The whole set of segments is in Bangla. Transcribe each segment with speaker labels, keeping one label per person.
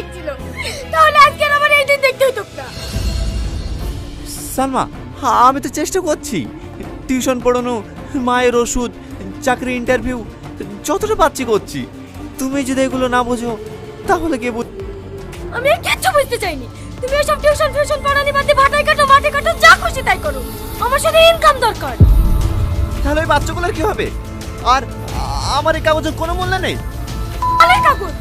Speaker 1: ঠিক ছিল। তাহলে আজকে আমার এই দিন দেখতে হতো না।
Speaker 2: সালমা হ্যাঁ, আমি তো চেষ্টা করছি। টিউশন পড়ানো মায়ের ওষুধ চাকরি ইন্টারভিউ যতটা পাচ্ছি করছি। তুমি যদি এগুলো না বোঝো তাহলে কে বুঝ
Speaker 1: আমি আর কিচ্ছু বুঝতে চাইনি। তুমি এসব টিউশন ফিউশন পড়ানি বাদে ভাটাই কাটো মাঠে কাটো যা খুশি তাই করো। আমার সাথে ইনকাম দরকার।
Speaker 2: তাহলে ওই বাচ্চাগুলোর কি হবে? আর আমার এই কাগজের কোনো মূল্য নেই।
Speaker 1: আলের কাগজ?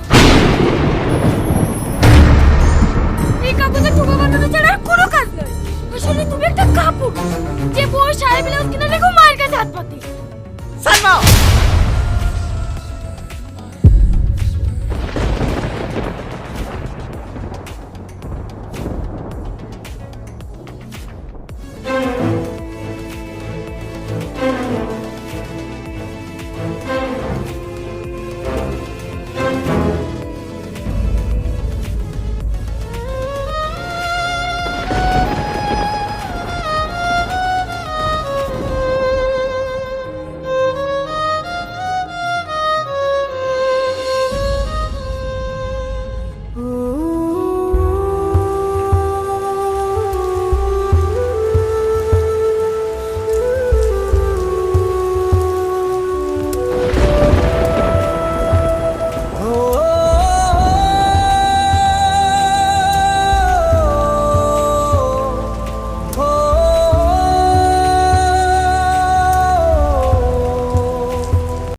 Speaker 1: मिला उसकी नज़र को मार के साथ
Speaker 2: पति